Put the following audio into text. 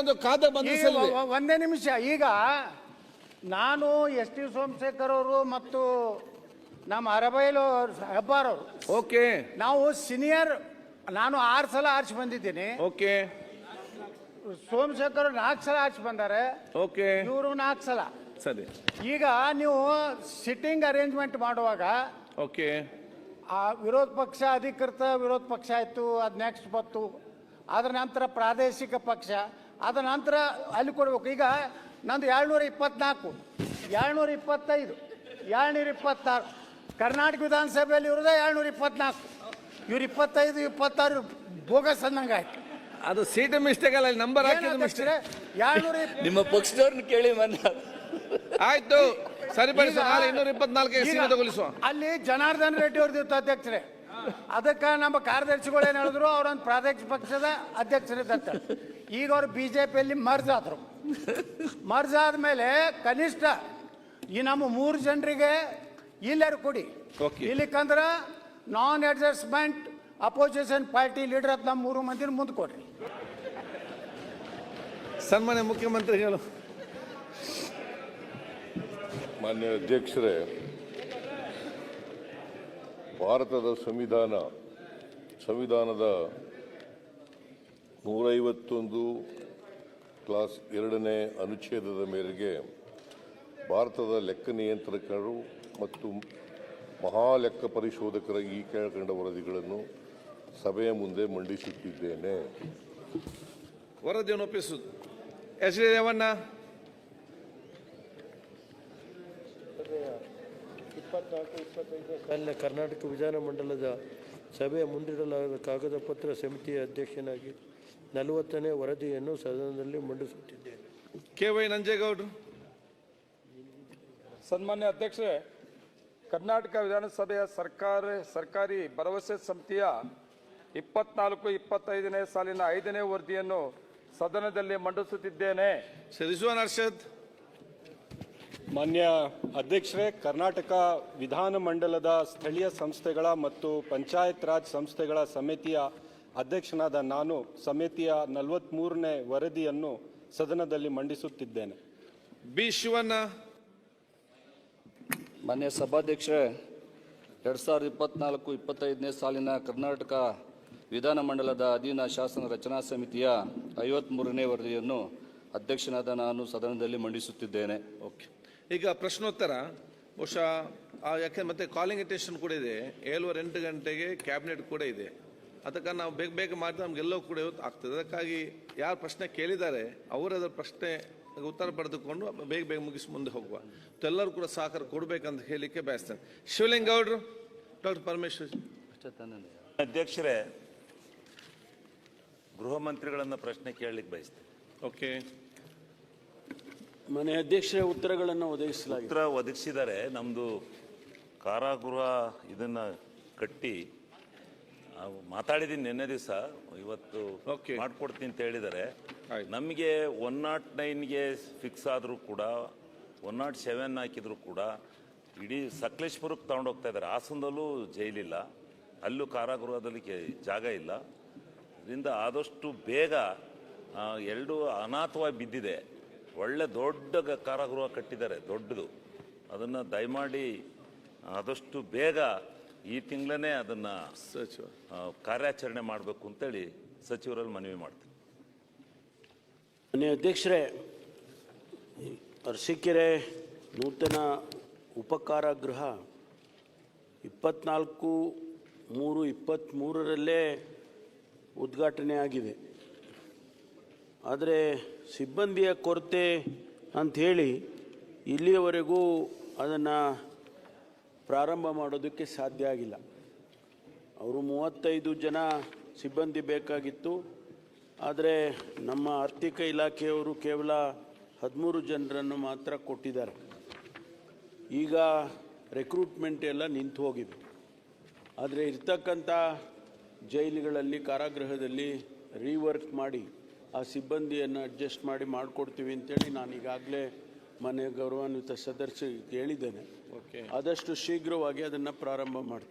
ಒಂದು ಕಾದ ಈಗ ಒಂದೇ ನಿಮಿಷ. ಈಗ ನಾನು ಎಸ್ ಟಿ ಸೋಮಶೇಖರ್ ಅವರು ಮತ್ತು ನಮ್ಮ ಅರಬೈಲು ಹೆಬ್ಬಾರ್ ಅವರು. ಓಕೆ. ನಾವು ಸೀನಿಯರ್ ನಾನು ಆರು ಸಲ ಆರ್ಚ್ ಬಂದಿದ್ದೀನಿ. ಓಕೆ. ಸೋಮಶೇಖರ್ ನಾಲ್ಕು ಸಲ ಆರ್ಚ್ ಬಂದಾರೆ. ಓಕೆ. ಇವರು ನಾಲ್ಕು ಸಲ. ಸರಿ. ಈಗ ನೀವು ಸಿಟ್ಟಿಂಗ್ ಅರೇಂಜ್ಮೆಂಟ್ ಮಾಡುವಾಗ ಓಕೆ. ಆ ವಿರೋಧ ಪಕ್ಷ ಅಧಿಕೃತ ವಿರೋಧ ಪಕ್ಷ ಆಯಿತು ಅದು ನೆಕ್ಸ್ಟ್ ಬತ್ತು ಅದರ ನಂತರ ಪ್ರಾದೇಶಿಕ ಪಕ್ಷ. ಅದ ನಂತರ ಅಲ್ಲಿ ಕೊಡ್ಬೇಕು. ಈಗ ನಂದು ಏಳ್ನೂರ ಇಪ್ಪತ್ನಾಲ್ಕು ಏಳ್ನೂರ ಇಪ್ಪತ್ತೈದು ಏಳ್ನೂರ ಇಪ್ಪತ್ತಾರು. ಕರ್ನಾಟಕ ವಿಧಾನಸಭೆಯಲ್ಲಿ ಇರೋದೇ ಏಳ್ನೂರ ಇಪ್ಪತ್ನಾಲ್ಕು. ಇವ್ರು ಇಪ್ಪತ್ತೈದು ಇಪ್ಪತ್ತಾರು ಬೋಗಸ್ ಅನ್ನಂಗೆ ಆಯ್ತು ಅದು ಸೀಟ್ ಮಿಸ್ಟೇಕ್ ಅಲ್ಲ ನಂಬರ್ ಹಾಕಿದ ಮಿಸ್ಟೇಕ್. ಏಳ್ನೂರ ನಿಮ್ಮ ಪಕ್ಷದವ್ರನ್ನ ಕೇಳಿ ಮನ್ನ ಆಯ್ತು ಸರಿಪಡಿಸ. ನಾಳೆ ಇನ್ನೂರ ಇಪ್ಪತ್ನಾಲ್ಕು ಅಲ್ಲಿ ಜನಾರ್ದನ್ ರೆಡ್ಡಿ ಅವ್ರದ್ದು ಅಧ್ಯಕ್ಷರೇ. ಅದಕ್ಕೆ ನಮ್ಮ ಕಾರ್ಯದರ್ಶಿಗಳು ಏನು ಹೇಳಿದ್ರು? ಅವ್ರೊಂದು ಪ್ರಾದೇಶಿಕ ಪಕ್ಷದ ಅಧ್ಯಕ್ಷರಿದ್ದಂತೆ ಈಗ ಅವ್ರು ಬಿ ಜೆ ಪಿಯಲ್ಲಿ ಮರ್ಜ್ ಆದರು. ಮರ್ಜ್ ಆದಮೇಲೆ ಕನಿಷ್ಠ ಈ ನಮ್ಮ ಮೂರು ಜನರಿಗೆ ಇಲ್ಲಾರು ಕೊಡಿ. ಇಲ್ಲಿಕ್ಕಂದ್ರೆ ಇಲ್ಲಿಕಂದ್ರ non adjustment opposition party leader ಅಂತ ನಮ್ಮ ಮೂರು ಮಂದಿನ ಮುಂದೆ ಕೊಡ್ರಿ. ಸನ್ಮಾನ್ಯ ಮುಖ್ಯಮಂತ್ರಿಗಳು. ಮಾನ್ಯ ಅಧ್ಯಕ್ಷರೇ ಭಾರತದ ಸಂವಿಧಾನ, ಸಂವಿಧಾನದ ನೂರೈವತ್ತೊಂದು ಕ್ಲಾಸ್ ಎರಡನೇ ಅನುಚ್ಛೇದದ ಮೇರೆಗೆ ಭಾರತದ ಲೆಕ್ಕ ನಿಯಂತ್ರಕರು ಮತ್ತು ಮಹಾ ಲೆಕ್ಕ ಪರಿಶೋಧಕರ ಈ ಕೆಳಕಂಡ ವರದಿಗಳನ್ನು ಸಭೆಯ ಮುಂದೆ ಮಂಡಿಸುತ್ತಿದ್ದೇನೆ. ವರದಿಯನ್ನು ಒಪ್ಪಿಸುವುದು ಎಸ್. ಡಿ ಇಪ್ಪತ್ತೈದು ಸಾಲಿನ ಕರ್ನಾಟಕ ವಿಧಾನಮಂಡಲದ ಸಭೆಯ ಮುಂದಿಡಲಾದ ಕಾಗದ ಪತ್ರ ಸಮಿತಿಯ ಅಧ್ಯಕ್ಷನಾಗಿ ನಲವತ್ತನೇ ವರದಿಯನ್ನು ಸದನದಲ್ಲಿ ಮಂಡಿಸುತ್ತಿದ್ದೇನೆ. ಕೆ ವೈ ನಂಜೇಗೌಡರು ಸನ್ಮಾನ್ಯ ಅಧ್ಯಕ್ಷರೇ ಕರ್ನಾಟಕ ವಿಧಾನಸಭೆಯ ಸರ್ಕಾರ ಸರ್ಕಾರಿ ಭರವಸೆ ಸಮಿತಿಯ ಇಪ್ಪತ್ನಾಲ್ಕು ಇಪ್ಪತ್ತೈದನೇ ಸಾಲಿನ ಐದನೇ ವರದಿಯನ್ನು ಸದನದಲ್ಲಿ ಮಂಡಿಸುತ್ತಿದ್ದೇನೆ. ಸರಿಸುವ ನರ್ಷದ್. ಅರ್ಷದ್ ಮಾನ್ಯ ಅಧ್ಯಕ್ಷರೇ ಕರ್ನಾಟಕ ವಿಧಾನಮಂಡಲದ ಸ್ಥಳೀಯ ಸಂಸ್ಥೆಗಳ ಮತ್ತು ಪಂಚಾಯತ್ ರಾಜ್ ಸಂಸ್ಥೆಗಳ ಸಮಿತಿಯ ಅಧ್ಯಕ್ಷನಾದ ನಾನು ಸಮಿತಿಯ ನಲವತ್ತ್ಮೂರನೇ ವರದಿಯನ್ನು ಸದನದಲ್ಲಿ ಮಂಡಿಸುತ್ತಿದ್ದೇನೆ. ಬಿ ಶಿವಣ್ಣ. ಮಾನ್ಯ ಸಭಾಧ್ಯಕ್ಷರೇ ಎರಡು ಸಾವಿರದ ಇಪ್ಪತ್ನಾಲ್ಕು ಇಪ್ಪತ್ತೈದನೇ ಸಾಲಿನ ಕರ್ನಾಟಕ ವಿಧಾನಮಂಡಲದ ಅಧೀನ ಶಾಸನ ರಚನಾ ಸಮಿತಿಯ ಐವತ್ಮೂರನೇ ವರದಿಯನ್ನು ಅಧ್ಯಕ್ಷನಾದ ನಾನು ಸದನದಲ್ಲಿ ಮಂಡಿಸುತ್ತಿದ್ದೇನೆ. ಓಕೆ. ಈಗ ಪ್ರಶ್ನೋತ್ತರ. ಬಹುಶಃ ಯಾಕೆ ಮತ್ತೆ ಕಾಲಿಂಗ್ ಅಟೆನ್ಷನ್ ಕೂಡ ಇದೆ. ಏಳುವರೆ ಎಂಟು ಗಂಟೆಗೆ ಕ್ಯಾಬಿನೆಟ್ ಕೂಡ ಇದೆ. ಅದಕ್ಕೆ ನಾವು ಬೇಗ ಬೇಗ ಮಾಡಿದ್ರೆ ನಮಗೆಲ್ಲವೂ ಕೂಡ ಇವತ್ತು ಆಗ್ತದೆ. ಅದಕ್ಕಾಗಿ ಯಾರು ಪ್ರಶ್ನೆ ಕೇಳಿದ್ದಾರೆ ಅವರದರ ಪ್ರಶ್ನೆ ಉತ್ತರ ಪಡೆದುಕೊಂಡು ಬೇಗ ಬೇಗ ಮುಗಿಸಿ ಮುಂದೆ ಹೋಗುವ. ಎಲ್ಲರೂ ಕೂಡ ಸಹಕಾರ ಕೊಡಬೇಕಂತ ಹೇಳಲಿಕ್ಕೆ ಬಯಸ್ತೇನೆ. ಶಿವಲಿಂಗೌಡರು ಡಾಕ್ಟರ್ ಪರಮೇಶ್ವರ್. ಅಧ್ಯಕ್ಷರೇ ಗೃಹ ಮಂತ್ರಿಗಳನ್ನು ಪ್ರಶ್ನೆ ಕೇಳಲಿಕ್ಕೆ ಬಯಸ್ತೇನೆ. ಓಕೆ. ಮನೆ ಅಧ್ಯಕ್ಷರ ಉತ್ತರಗಳನ್ನು ಒದಗಿಸಲಾಗಿದೆ. ಉತ್ತರ ಒದಗಿಸಿದ್ದಾರೆ ನಮ್ಮದು ಕಾರಾಗೃಹ ಇದನ್ನು ಕಟ್ಟಿ ನಾವು ಮಾತಾಡಿದ್ದೀನಿ ನಿನ್ನೆ ದಿವಸ ಇವತ್ತು Okay. ಮಾಡ್ಕೊಡ್ತೀನಿ ಅಂತ ಹೇಳಿದ್ದಾರೆ ಆಯ್ತು. ನಮಗೆ ಒನ್ ನಾಟ್ ನೈನ್ಗೆ ಫಿಕ್ಸ್ ಆದರೂ ಕೂಡ ಒನ್ ನಾಟ್ ಸೆವೆನ್ ಹಾಕಿದ್ರು ಕೂಡ ಇಡೀ ಸಕಲೇಶ್ಪುರಕ್ಕೆ ತಗೊಂಡೋಗ್ತಾ ಇದ್ದಾರೆ. ಹಾಸನದಲ್ಲೂ ಜೈಲಿಲ್ಲ ಅಲ್ಲೂ ಕಾರಾಗೃಹದಲ್ಲಿ ಕೆ- ಜಾಗ ಇಲ್ಲ. ಇದರಿಂದ ಆದಷ್ಟು ಬೇಗ ಆ, ಎರಡು ಅನಾಥವಾಗಿ ಬಿದ್ದಿದೆ. ಒಳ್ಳೆ ದೊಡ್ಡ ಗ- ಕಾರಾಗೃಹ ಕಟ್ಟಿದ್ದಾರೆ ದೊಡ್ಡದು. ಅದನ್ನು ದಯಮಾಡಿ ಆದಷ್ಟು ಬೇಗ ಈ ತಿಂಗಳೇ ಅದನ್ನು ಸಚಿವ. ಕಾರ್ಯಾಚರಣೆ ಮಾಡಬೇಕು ಅಂತೇಳಿ ಸಚಿವರಲ್ಲಿ ಮನವಿ ಮಾಡ್ತೀನಿ. ಮನೆ ಅಧ್ಯಕ್ಷರೇ ಅರಸೀಕೆರೆ ನೂತನ ಉಪಕಾರಾಗೃಹ ಇಪ್ಪತ್ನಾಲ್ಕು ಮೂರು ಇಪ್ಪತ್ತ್ಮೂರರಲ್ಲೇ ಉದ್ಘಾಟನೆ ಆಗಿದೆ ಆದರೆ ಸಿಬ್ಬಂದಿಯ ಕೊರತೆ ಅಂಥೇಳಿ ಇಲ್ಲಿಯವರೆಗೂ ಅದನ್ನು ಪ್ರಾರಂಭ ಮಾಡೋದಕ್ಕೆ ಸಾಧ್ಯ ಆಗಿಲ್ಲ. ಅವರು ಮೂವತ್ತೈದು ಜನ ಸಿಬ್ಬಂದಿ ಬೇಕಾಗಿತ್ತು. ಆದರೆ ನಮ್ಮ ಆರ್ಥಿಕ ಇಲಾಖೆಯವರು ಕೇವಲ ಹದಿಮೂರು ಜನರನ್ನು ಮಾತ್ರ ಕೊಟ್ಟಿದ್ದಾರೆ. ಈಗ ರೆಕ್ರೂಟ್ಮೆಂಟ್ ಎಲ್ಲ ನಿಂತು ಹೋಗಿದೆ. ಆದರೆ ಇರ್ತಕ್ಕಂಥ ಜೈಲುಗಳಲ್ಲಿ, ಕಾರಾಗೃಹದಲ್ಲಿ ರೀವರ್ಕ್ ಮಾಡಿ ಆ ಸಿಬ್ಬಂದಿಯನ್ನು ಅಡ್ಜಸ್ಟ್ ಮಾಡಿ ಮಾಡಿಕೊಡ್ತೀವಿ ಅಂತೇಳಿ ನಾನು ಈಗಾಗಲೇ ಮನೆ ಗೌರವಾನ್ವಿತ ಸದಸ್ಯರಿಗೆ ಹೇಳಿದ್ದೇನೆ. ಓಕೆ ಆದಷ್ಟು ಶೀಘ್ರವಾಗಿ ಅದನ್ನು ಪ್ರಾರಂಭ ಮಾಡ್ತೀವಿ